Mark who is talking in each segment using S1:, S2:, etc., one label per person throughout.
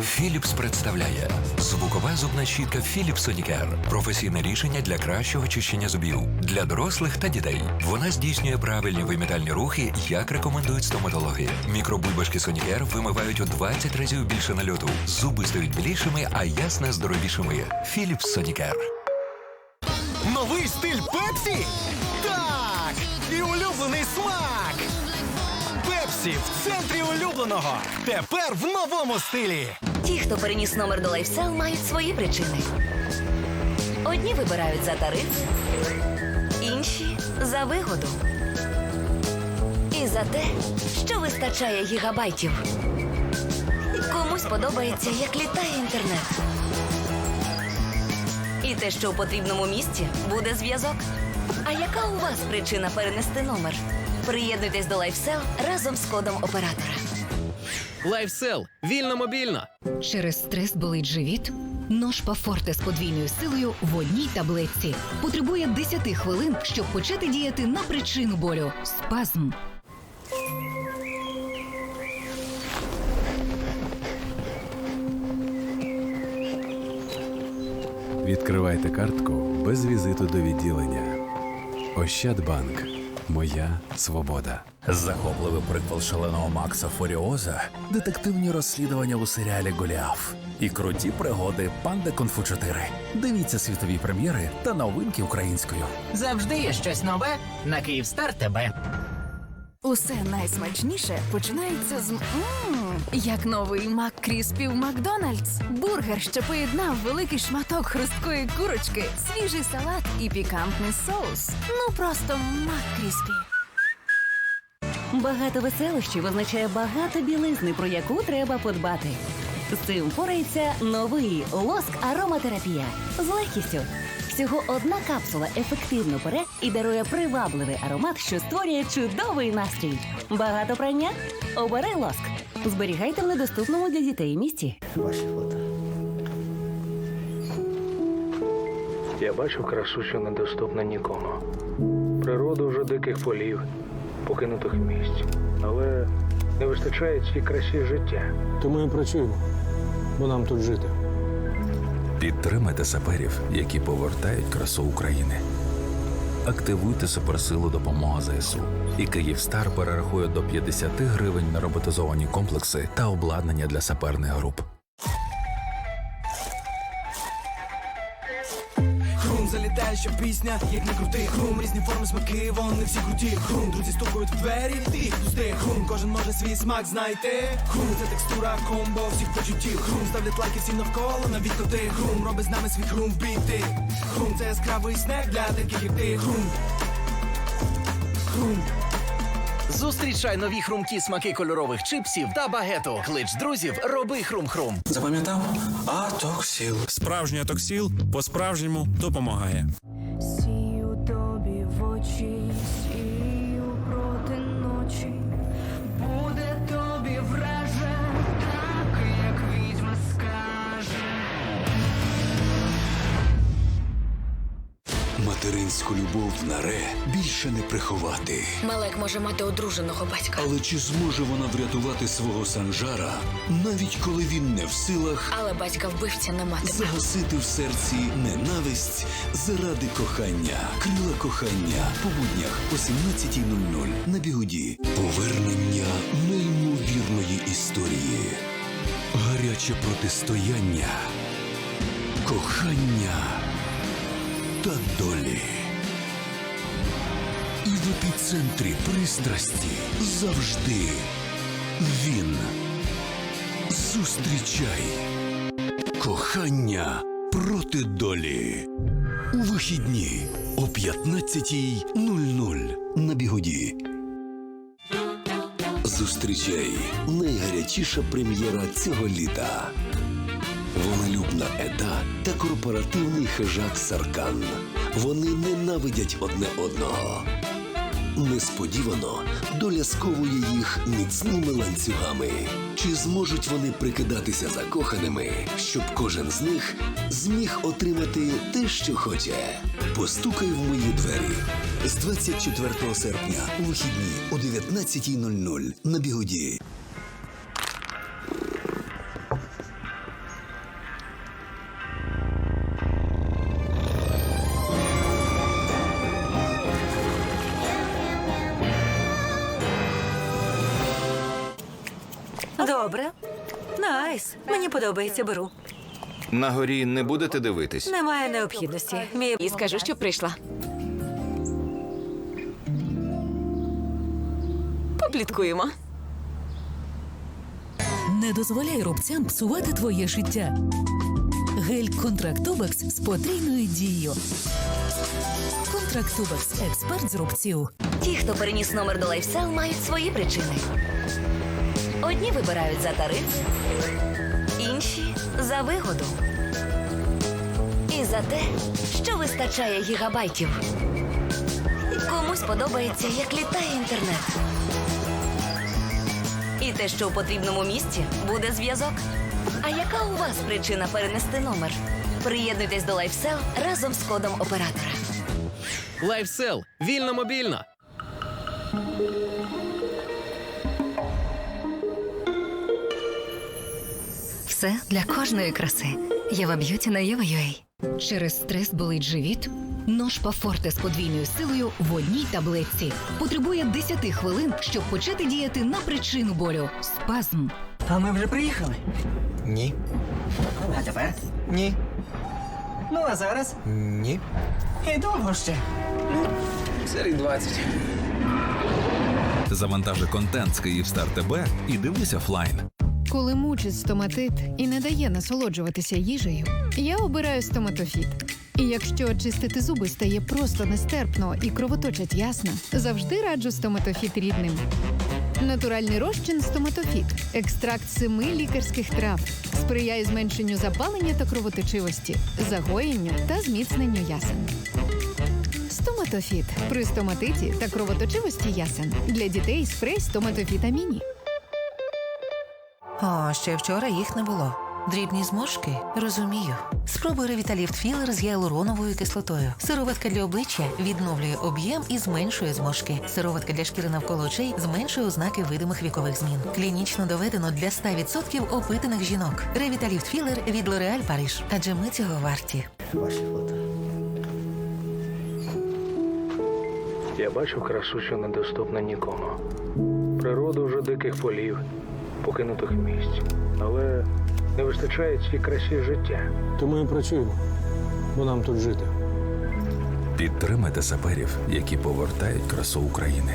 S1: Philips представляє звукова зубна щітка Philips Sonicare. Професійне рішення для кращого чищення зубів для дорослих та дітей. Вона здійснює правильні вимітальні рухи, як рекомендують стоматологи. Мікробульбашки Sonicare вимивають у 20 разів більше нальоту. Зуби стають білішими, а ясна здоровішими. Philips Sonicare.
S2: Новий стиль Пепсі? Так! І улюблений смак! Пепсі в центрі улюбленого. Тепер в новому стилі.
S3: Ті, хто переніс номер до LifeSell, мають свої причини. Одні вибирають за тариф, інші за вигоду. І за те, що вистачає гігабайтів. Комусь подобається, як літає інтернет. І те, що у потрібному місці буде зв'язок. А яка у вас причина перенести номер? Приєднуйтесь до LifeSell разом з кодом оператора.
S4: Лайфсел. Вільно мобільно.
S5: Через стрес болить живіт? Ножпа Форте з подвійною силою в одній таблетці потребує 10 хвилин, щоб почати діяти на причину болю спазм.
S6: Відкривайте картку без візиту до відділення. Ощадбанк. Моя свобода.
S7: Захопливий приквел шаленого Макса Фуріоза, детективні розслідування у серіалі Голіаф і круті пригоди Панда Конфу 4. Дивіться світові прем'єри та новинки українською.
S8: Завжди є щось нове на Київстар ТБ.
S9: Усе найсмачніше починається з м як новий Мак Кріспі в Макдональдс. Бургер, що поєднав великий шматок хрусткої курочки, свіжий салат і пікантний соус. Ну просто Мак Кріспі.
S3: Багато веселощів означає багато білизни, про яку треба подбати. З цим впорається новий лоск ароматерапія з легкістю. Всього одна капсула ефективно пере і дарує привабливий аромат, що створює чудовий настрій. Багато прання? Обери лоск. Зберігайте в недоступному для дітей місці.
S10: Я бачу красу, що недоступна нікому. Природу вже диких полів, покинутих місць. Але не вистачає цій красі життя.
S11: То ми і працюємо, бо нам тут жити.
S7: Підтримайте саперів, які повертають красу України. Активуйте суперсилу допомога ЗСУ. І Київстар перерахує до 50 гривень на роботизовані комплекси та обладнання для саперних груп.
S2: Залітає, що пісня, як не крутий хрум, різні форми смаки, вони всі круті. Хрум, друзі стукають в двері, ти їх пусти. Хрум, кожен може свій смак знайти. Хрум, це текстура, комбо всіх почуттів. Хрум, ставлять лайки всім навколо, навіть коти. Хрум, робить з нами свій хрум в біти. Хрум, це яскравий снег для таких як ти. Хрум. Хрум.
S8: Зустрічай нові хрумкі смаки кольорових чипсів та багету. Клич друзів, роби хрум-хрум.
S2: Запам'ятав? Атоксіл.
S11: Справжній атоксіл по-справжньому допомагає.
S1: Материнську любов на ре більше не приховати.
S3: Малек може мати одруженого батька.
S1: Але чи зможе вона врятувати свого санжара, навіть коли він не в силах
S3: Але батька вбивця не мати.
S1: загасити в серці ненависть заради кохання? Крила кохання по буднях о 17.00 на бігуді. Повернення неймовірної історії. Гаряче протистояння. Кохання та долі. В епіцентрі пристрасті завжди він. Зустрічай кохання проти долі. У вихідні о 15.00 на бігоді. Зустрічай найгарячіша прем'єра цього літа. Волелюбна Еда та корпоративний хижак Саркан. Вони ненавидять одне одного. Несподівано доля сковує їх міцними ланцюгами. Чи зможуть вони прикидатися закоханими, щоб кожен з них зміг отримати те, що хоче? Постукай в мої двері з 24 серпня у вихідні о 19.00 на бігоді.
S12: Мені подобається, беру.
S13: На горі не будете дивитись?
S12: Немає необхідності. Мій і скажу, що прийшла. Попліткуємо.
S14: Не дозволяй рубцям псувати твоє життя. Гель Контрактубекс з потрійною дією. Контрактубекс експерт з рубців.
S3: Ті, хто переніс номер до LifeSell, мають свої причини. Одні вибирають за тариф, за вигоду. І за те, що вистачає гігабайтів. Комусь подобається, як літає інтернет. І те, що у потрібному місці буде зв'язок. А яка у вас причина перенести номер? Приєднуйтесь до LifeSell разом з кодом оператора.
S4: LifeSell. Вільно мобільно.
S5: Все для кожної краси. Єва Б'юті на Єва.ua. Через стрес болить живіт? Ножпа Форте з подвійною силою в одній таблетці. Потребує 10 хвилин, щоб почати діяти на причину болю. Спазм.
S8: А ми вже приїхали? Ні. А тепер? Ні. Ну, а зараз? Ні. І довго ще. Серій 20.
S7: Завантажи контент з Київстар ТБ і дивись офлайн.
S15: Коли мучить стоматит і не дає насолоджуватися їжею, я обираю стоматофіт. І якщо очистити зуби стає просто нестерпно і кровоточать ясно, завжди раджу стоматофіт рідним. Натуральний розчин стоматофіт, екстракт семи лікарських трав, сприяє зменшенню запалення та кровоточивості, загоєнню та зміцненню ясен. Стоматофіт при стоматиті та кровоточивості ясен для дітей спрей стоматофіта міні.
S14: О, ще вчора їх не було. Дрібні зморшки? Розумію. Спробуй ревіталіфт філер з гіалуроновою кислотою. Сироватка для обличчя відновлює об'єм і зменшує зморшки. Сироватка для шкіри навколо очей зменшує ознаки видимих вікових змін. Клінічно доведено для 100% опитаних жінок. Ревіталіфт філер від L'Oréal Париж. Адже ми цього варті.
S8: Ваші фото.
S10: Я бачу красу, що недоступна нікому. Природу вже диких полів, покинутих місць. Але не вистачає цій красі життя.
S11: Тому і працюємо, бо нам тут жити.
S7: Підтримайте саперів, які повертають красу України.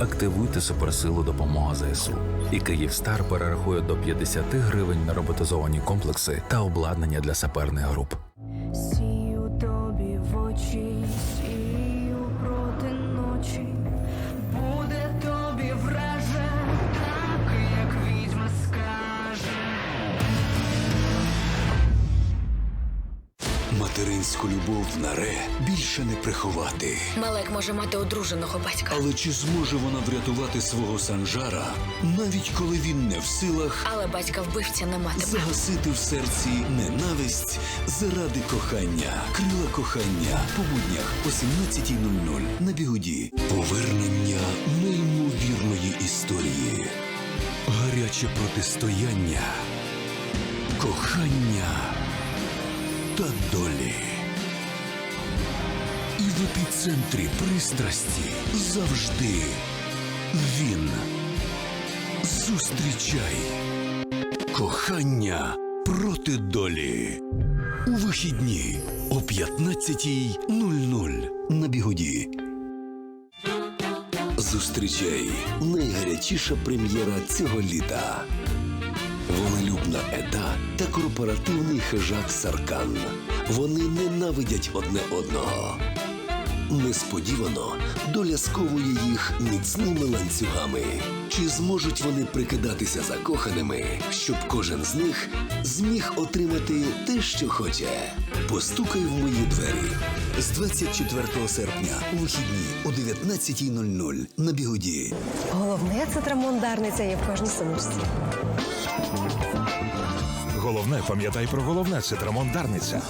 S7: Активуйте суперсилу допомога ЗСУ. І Київстар перерахує до 50 гривень на роботизовані комплекси та обладнання для саперних груп.
S1: Материнську любов на ре більше не приховати.
S3: Малек може мати одруженого батька.
S1: Але чи зможе вона врятувати свого санжара, навіть коли він не в силах
S3: Але батька вбивця не матиме.
S1: загасити в серці ненависть заради кохання, крила кохання по буднях о 17.00 на бігуді. Повернення неймовірної історії, гаряче протистояння, кохання та долі. В епіцентрі пристрасті завжди він. Зустрічай кохання проти долі. У вихідні о 15.00 на бігоді. Зустрічай найгарячіша прем'єра цього літа. Волелюбна Еда та корпоративний хижак Саркан. Вони ненавидять одне одного. Несподівано доля сковує їх міцними ланцюгами. Чи зможуть вони прикидатися закоханими, щоб кожен з них зміг отримати те, що хоче? Постукай в мої двері з 24 серпня у вихідні о 19.00 на бігоді.
S16: Головне це трамондарниця є в кожній сумочці.
S17: Головне, пам'ятай про головне це Дарниця.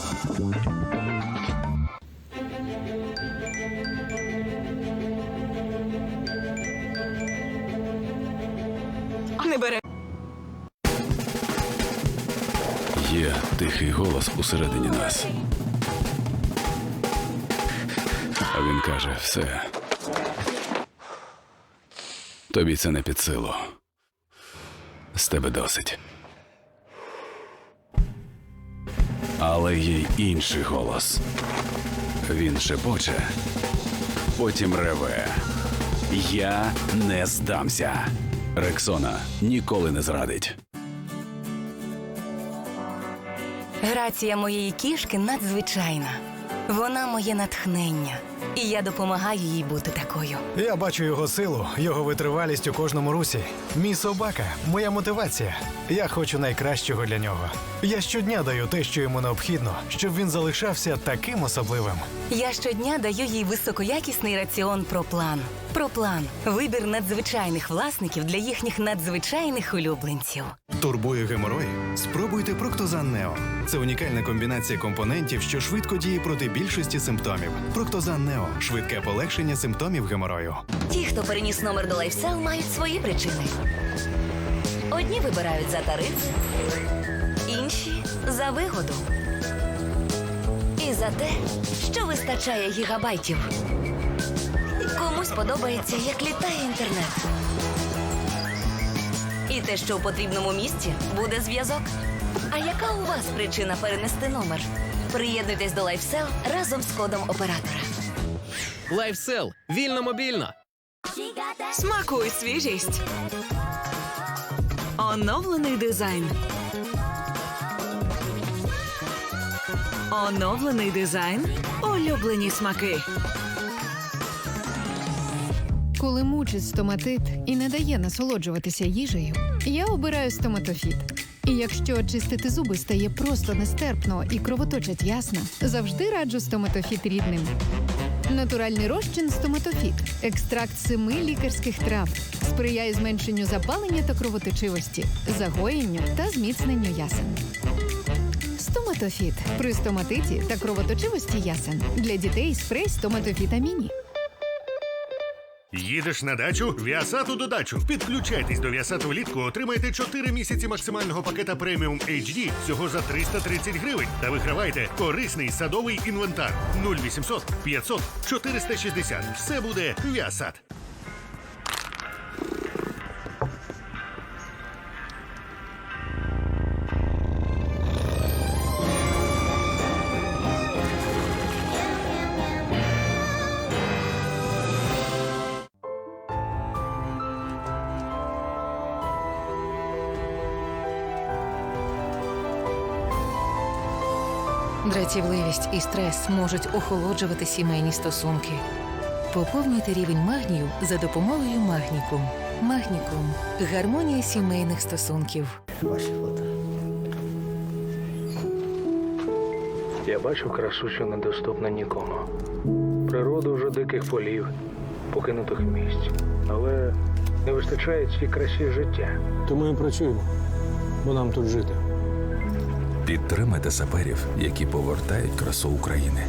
S6: Голос усередині нас. А він каже: все. Тобі це не під силу. З тебе досить. Але є й інший голос. Він шепоче, потім реве. Я не здамся. Рексона ніколи не зрадить.
S3: Грація моєї кішки надзвичайна. Вона моє натхнення, і я допомагаю їй бути такою.
S18: Я бачу його силу, його витривалість у кожному русі. Мій собака, моя мотивація. Я хочу найкращого для нього. Я щодня даю те, що йому необхідно, щоб він залишався таким особливим.
S3: Я щодня даю їй високоякісний раціон Проплан. Проплан вибір надзвичайних власників для їхніх надзвичайних улюбленців.
S18: Турбує геморой? Спробуйте Проктозан Нео. Це унікальна комбінація компонентів, що швидко діє проти більшості симптомів. Проктозан Нео швидке полегшення симптомів геморою.
S3: Ті, хто переніс номер до лайфсел, мають свої причини. Одні вибирають за тарифи, інші за вигоду. І за те, що вистачає гігабайтів. Комусь подобається, як літає інтернет. І те, що в потрібному місці буде зв'язок. А яка у вас причина перенести номер? Приєднуйтесь до лайфсел разом з кодом оператора.
S4: Лайфсел. Вільно мобільно.
S12: Смакуй свіжість. Оновлений дизайн. Оновлений дизайн. Улюблені смаки.
S15: Коли мучить стоматит і не дає насолоджуватися їжею, я обираю стоматофіт. І якщо чистити зуби стає просто нестерпно і кровоточать ясно, завжди раджу стоматофіт рідним. Натуральний розчин стоматофіт, екстракт семи лікарських трав, сприяє зменшенню запалення та кровоточивості, загоєнню та зміцненню ясен. Стоматофіт при стоматиті та кровоточивості ясен для дітей спрей стоматофіта міні.
S17: Їдеш на дачу? Віасату до дачу. Підключайтесь до Віасату влітку, отримайте 4 місяці максимального пакета преміум HD всього за 330 гривень. Та вигравайте корисний садовий інвентар 0800 500 460. Все буде Віасат.
S14: Дратівливість і стрес можуть охолоджувати сімейні стосунки. Поповнюйте рівень магнію за допомогою Магнікум. Магнікум гармонія сімейних стосунків.
S8: Ваші фото.
S10: Я бачу красу, що недоступна нікому. Природу вже диких полів, покинутих місць. Але не вистачає цій красі життя.
S11: Тому і працюємо, бо нам тут жити.
S7: Підтримайте саперів, які повертають красу України.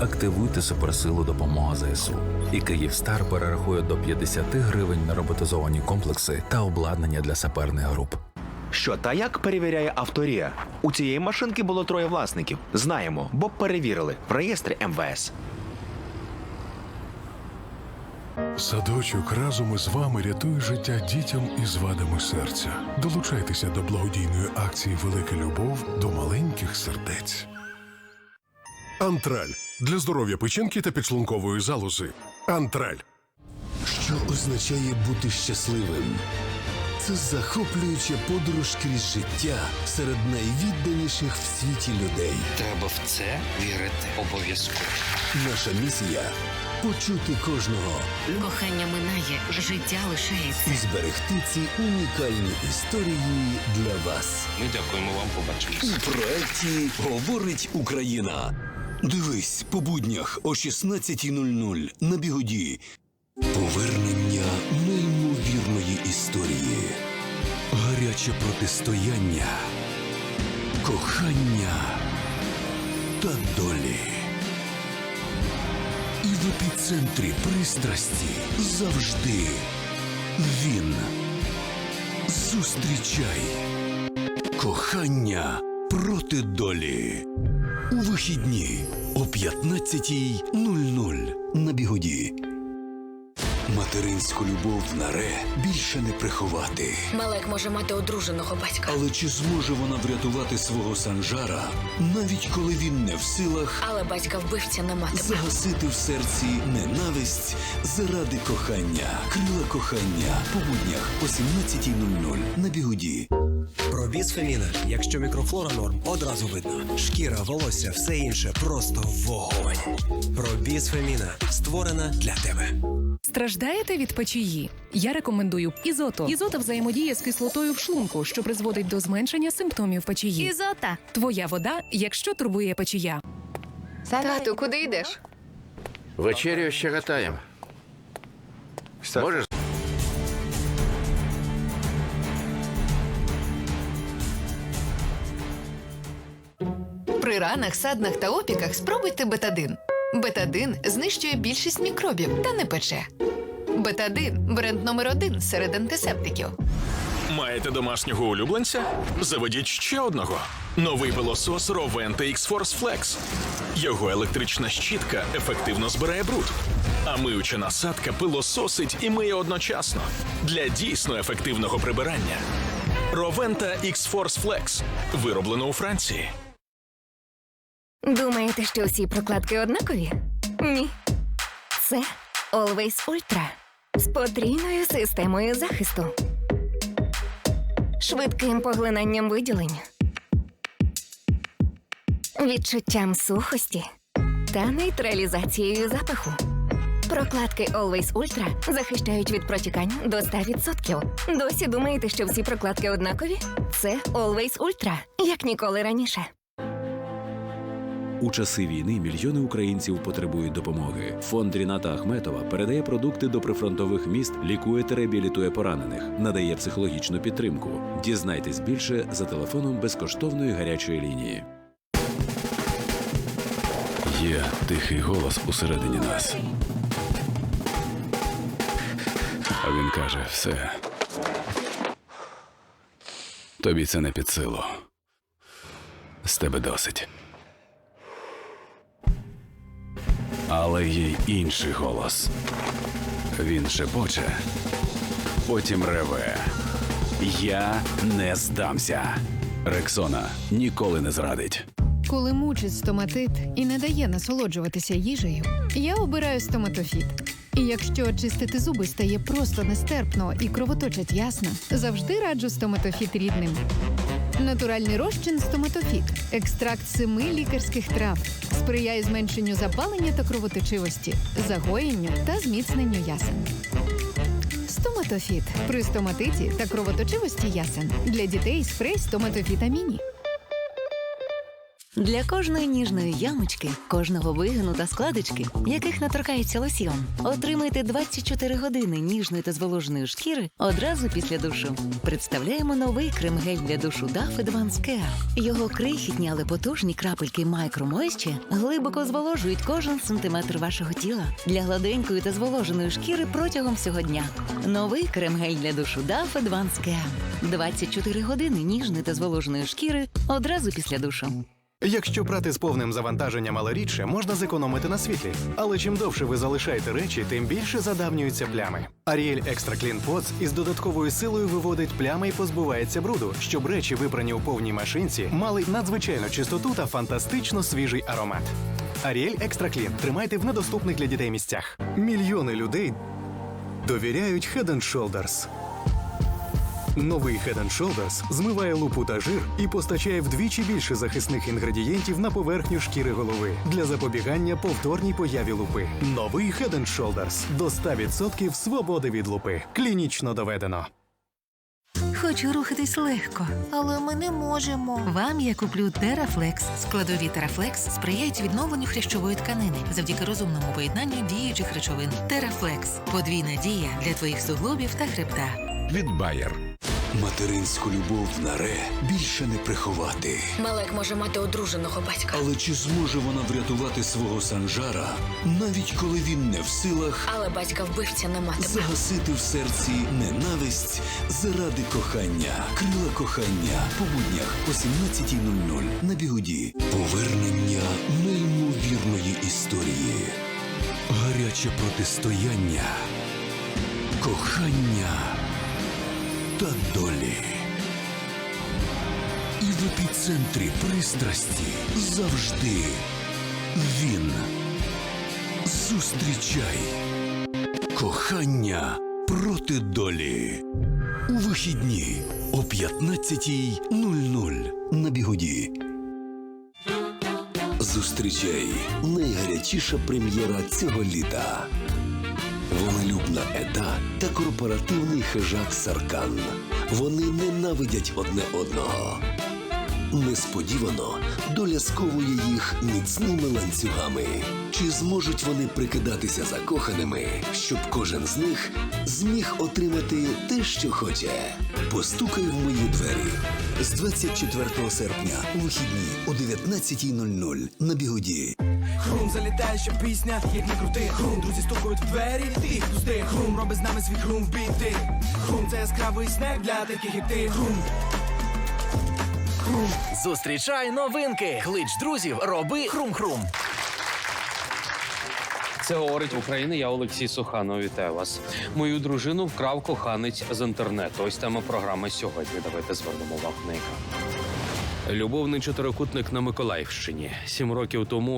S7: Активуйте суперсилу допомога ЗСУ. І Київстар перерахує до 50 гривень на роботизовані комплекси та обладнання для саперних груп.
S19: Що та як перевіряє авторія? У цієї машинки було троє власників. Знаємо, бо перевірили в реєстрі МВС.
S17: Садочок разом із вами рятує життя дітям із вадами серця. Долучайтеся до благодійної акції Велика любов до маленьких сердець. Антраль для здоров'я печінки та підшлункової залози. Антраль.
S1: Що означає бути щасливим? Це захоплююча подорож крізь життя серед найвідданіших в світі людей.
S20: Треба в це вірити обов'язково.
S1: Наша місія почути кожного
S5: Кохання минає, життя лишається.
S1: і зберегти ці унікальні історії для вас.
S20: Ми дякуємо вам, побачимось.
S1: У проекті Говорить Україна. Дивись по буднях о 16.00 на бігоді. Повернення неймовірної історії. Гаряче протистояння. Кохання та долі. Епіцентрі пристрасті завжди він. Зустрічай. Кохання проти долі. У вихідні о 15.00 на бігоді. Материнську любов на ре більше не приховати.
S14: Малек може мати одруженого батька.
S1: Але чи зможе вона врятувати свого санжара, навіть коли він не в силах
S14: Але батька вбивця не матиме.
S1: загасити в серці ненависть заради кохання? Крила кохання по буднях о 17.00 на бігуді.
S21: Пробіз Феміна. Якщо мікрофлора норм, одразу видно. Шкіра, волосся, все інше просто вогонь. Пробіз Феміна створена для тебе.
S22: Страждаєте від печії? Я рекомендую ізото. Ізота взаємодіє з кислотою в шлунку, що призводить до зменшення симптомів печії.
S14: Ізота.
S22: Твоя вода, якщо турбує печія.
S14: Тату, куди йдеш?
S23: Вечерю ще готаємо. Можеш?
S14: При ранах, саднах та опіках спробуйте бетадин. Бетадин знищує більшість мікробів та не пече. Бетадин бренд номер один серед антисептиків.
S24: Маєте домашнього улюбленця? Заведіть ще одного. Новий пилосос Roventa X-Force Flex. Його електрична щітка ефективно збирає бруд. А миюча насадка пилососить і миє одночасно для дійсно ефективного прибирання. Roventa X-Force Flex. Вироблено у Франції.
S25: Думаєте, що всі прокладки однакові? Ні. Це Always Ultra з потрійною системою захисту, швидким поглинанням виділень, відчуттям сухості та нейтралізацією запаху. Прокладки Always Ultra захищають від протікань до 100%. Досі думаєте, що всі прокладки однакові? Це Always Ultra, як ніколи раніше.
S6: У часи війни мільйони українців потребують допомоги. Фонд Ріната Ахметова передає продукти до прифронтових міст, лікує та реабілітує поранених, надає психологічну підтримку. Дізнайтесь більше за телефоном безкоштовної гарячої лінії. Є тихий голос усередині нас. А він каже: все. Тобі це не під силу. З тебе досить. Але є й інший голос. Він шепоче, потім реве. Я не здамся. Рексона ніколи не зрадить.
S15: Коли мучить стоматит і не дає насолоджуватися їжею, я обираю стоматофіт. І якщо чистити зуби стає просто нестерпно і кровоточать ясно, завжди раджу стоматофіт рідним. Натуральний розчин стоматофіт, екстракт семи лікарських трав, сприяє зменшенню запалення та кровоточивості, загоєнню та зміцненню ясен. Стоматофіт при стоматиті та кровоточивості ясен для дітей спрей стоматофіта Аміні.
S25: Для кожної ніжної ямочки, кожного вигину та складочки, яких не торкається лосьйон, отримайте 24 години ніжної та зволоженої шкіри одразу після душу. Представляємо новий крем-гель для душу DAF Advanced Care. Його крихітні, але потужні крапельки Moisture глибоко зволожують кожен сантиметр вашого тіла для гладенької та зволоженої шкіри протягом всього дня. Новий крем-гель для душу DAF Advanced Care. 24 години ніжної та зволоженої шкіри одразу після душу.
S18: Якщо прати з повним завантаженням, рідше, можна зекономити на світлі. Але чим довше ви залишаєте речі, тим більше задавнюються плями. Ariel Extra Clean Pots із додатковою силою виводить плями і позбувається бруду, щоб речі, випрані у повній машинці, мали надзвичайну чистоту та фантастично свіжий аромат. Ariel Extra Clean тримайте в недоступних для дітей місцях. Мільйони людей довіряють Head Shoulders. Новий Head Shoulders змиває лупу та жир і постачає вдвічі більше захисних інгредієнтів на поверхню шкіри голови для запобігання повторній появі лупи. Новий Head Shoulders до 100% свободи від лупи. Клінічно доведено.
S14: Хочу рухатись легко, але ми не можемо. Вам я куплю Терафлекс. Складові Терафлекс сприяють відновленню хрящової тканини завдяки розумному поєднанню діючих речовин. Терафлекс подвійна дія для твоїх суглобів та хребта.
S1: Від Bayer. Материнську любов на ре більше не приховати.
S14: Малек може мати одруженого батька.
S1: Але чи зможе вона врятувати свого санжара, навіть коли він не в силах
S14: Але батька вбивця не матиме.
S1: загасити в серці ненависть заради кохання? Крила кохання по буднях о 17.00 на бігуді. Повернення неймовірної історії. Гаряче протистояння кохання та долі. І в епіцентрі пристрасті завжди він. Зустрічай кохання проти долі. У вихідні о 15.00 на бігоді. Зустрічай найгарячіша прем'єра цього літа. Волелюбна Еда та корпоративний хижак Саркан. Вони ненавидять одне одного. Несподівано доля сковує їх міцними ланцюгами. Чи зможуть вони прикидатися закоханими, щоб кожен з них зміг отримати те, що хоче? Постукай в мої двері з 24 серпня у вихідні о 19.00 на бігоді.
S21: Хрум залітає, що пісня, як не крути Хрум, друзі стукають в двері, ти пусти Хрум робить з нами свій хрум в біти Хрум це яскравий снег для таких як ти Хрум
S26: Зустрічай новинки. Клич друзів, роби хрум-хрум.
S27: Це говорить Україна. Я Олексій Суханов. Вітаю вас. Мою дружину вкрав коханець з інтернету. Ось тема програми сьогодні. Давайте звернемо увагу на екран. Любовний чотирикутник на Миколаївщині. Сім років тому